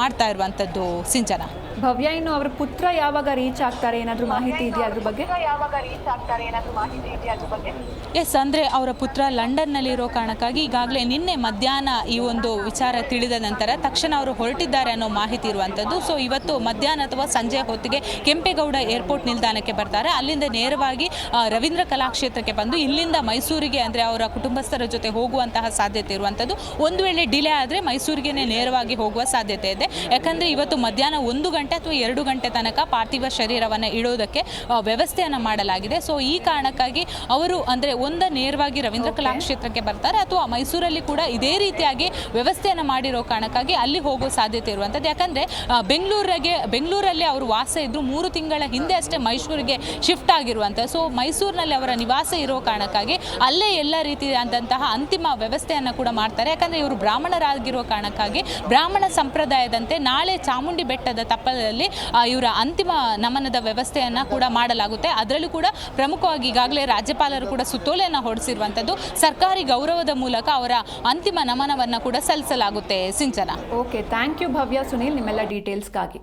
ಮಾಡ್ತಾ ಇರುವಂಥದ್ದು. ಸಿಂಚನ. ಭವ್ಯ ಇನ್ನು ಅವರ ಪುತ್ರ ಯಾವಾಗ ರೀಚ್ ಆಗ್ತಾರೆ? ಏನಾದರೂ ಮಾಹಿತಿ ಇದೆಯಾ ಅದ್ರ ಬಗ್ಗೆ? ಯಾವಾಗ ರೀಚ್ ಆಗ್ತಾರೆ? ಏನಾದ್ರು ಮಾಹಿತಿ ಇದೆಯಾ ಅದ್ರ ಬಗ್ಗೆ? ಎಸ್ ಅಂದ್ರೆ ಅವರ ಪುತ್ರ ಲಂಡನ್ನಲ್ಲಿರೋ ಕಾರಣಕ್ಕಾಗಿ ಈಗಾಗಲೇ ನಿನ್ನೆ ಮಧ್ಯಾಹ್ನ ಈ ಒಂದು ವಿಚಾರ ತಿಳಿದ ನಂತರ ತಕ್ಷಣ ಅವರು ಹೊರಟಿದ್ದಾರೆ ಅನ್ನೋ ಮಾಹಿತಿ ಇರುವಂಥದ್ದು. ಸೊ ಇವತ್ತು ಮಧ್ಯಾಹ್ನ ಅಥವಾ ಸಂಜೆ ಹೊತ್ತಿಗೆ ಕೆಂಪೇಗೌಡ ಏರ್ಪೋರ್ಟ್ ನಿಲ್ದಾಣಕ್ಕೆ ಬರ್ತಾರೆ. ಅಲ್ಲಿಂದ ನೇರವಾಗಿ ರವೀಂದ್ರ ಕಲಾಕ್ಷೇತ್ರಕ್ಕೆ ಬಂದು ಇಲ್ಲಿಂದ ಮೈಸೂರಿಗೆ ಅಂದ್ರೆ ಅವರ ಕುಟುಂಬಸ್ಥರ ಜೊತೆ ಹೋಗುವಂತಹ ಸಾಧ್ಯತೆ ಇರುವಂಥದ್ದು. ಒಂದು ವೇಳೆ ಡಿಲೇ ಆದ್ರೆ ಮೈಸೂರಿಗೆ ನೇರವಾಗಿ ಹೋಗುವ ಸಾಧ್ಯತೆ ಇದೆ. ಯಾಕಂದ್ರೆ ಇವತ್ತು ಮಧ್ಯಾಹ್ನ ಒಂದು ಗಂಟೆ ಅಥವಾ ಎರಡು ಗಂಟೆ ತನಕ ಪಾರ್ಥಿವ ಶರೀರವನ್ನು ಇಡೋದಕ್ಕೆ ವ್ಯವಸ್ಥೆಯನ್ನು ಮಾಡಲಾಗಿದೆ. ಸೊ ಈ ಕಾರಣಕ್ಕಾಗಿ ಅವರು ಅಂದರೆ ಒಂದ ನೇರವಾಗಿ ರವೀಂದ್ರ ಕಲಾಕ್ಷೇತ್ರಕ್ಕೆ ಬರ್ತಾರೆ ಅಥವಾ ಮೈಸೂರಲ್ಲಿ ಕೂಡ ಇದೇ ರೀತಿಯಾಗಿ ವ್ಯವಸ್ಥೆಯನ್ನು ಮಾಡಿರೋ ಕಾರಣಕ್ಕಾಗಿ ಅಲ್ಲಿ ಹೋಗೋ ಸಾಧ್ಯತೆ ಇರುವಂಥದ್ದು. ಯಾಕಂದರೆ ಬೆಂಗಳೂರಿಗೆ ಬೆಂಗಳೂರಲ್ಲಿ ಅವರು ವಾಸ ಇದ್ದರು ಮೂರು ತಿಂಗಳ ಹಿಂದೆ ಅಷ್ಟೇ ಮೈಸೂರಿಗೆ ಶಿಫ್ಟ್ ಆಗಿರುವಂಥ ಸೊ ಮೈಸೂರಿನಲ್ಲಿ ಅವರ ನಿವಾಸ ಇರೋ ಕಾರಣಕ್ಕಾಗಿ ಅಲ್ಲೇ ಎಲ್ಲ ರೀತಿಯಾದಂತಹ ಅಂತಿಮ ವ್ಯವಸ್ಥೆಯನ್ನು ಕೂಡ ಮಾಡ್ತಾರೆ. ಯಾಕಂದರೆ ಇವರು ಬ್ರಾಹ್ಮಣರಾಗಿರೋ ಕಾರಣಕ್ಕಾಗಿ ಬ್ರಾಹ್ಮಣ ಸಂಪ್ರದಾಯದಂತೆ ನಾಳೆ ಚಾಮುಂಡಿ ಬೆಟ್ಟದ ತಪ್ಪಲಲ್ಲಿ ಆ, ಇವರ ಅಂತಿಮ ನಮನದ ವ್ಯವಸ್ಥೆಯನ್ನು ಕೂಡ ಮಾಡಲಾಗುತ್ತೆ. ಅದರಲ್ಲೂ ಕೂಡ ಪ್ರಮುಖವಾಗಿ ಈಗಾಗಲೇ ರಾಜ್ಯಪಾಲರು ಕೂಡ ಸುತ್ತೋಲೆಯನ್ನು ಹೊರಡಿಸಿರುವಂಥದ್ದು ಸರ್ಕಾರಿ ಗೌರವದ ಮೂಲಕ ಅವರ ಅಂತಿಮ ನಮನವನ್ನು ಕೂಡ ಸಲ್ಲಿಸಲಾಗುತ್ತೆ. Sinchana. Okay thank you Bhavya Sunil ನಿಮ್ಮೆಲ್ಲ ಡೀಟೇಲ್ಸ್ಗಾಗಿ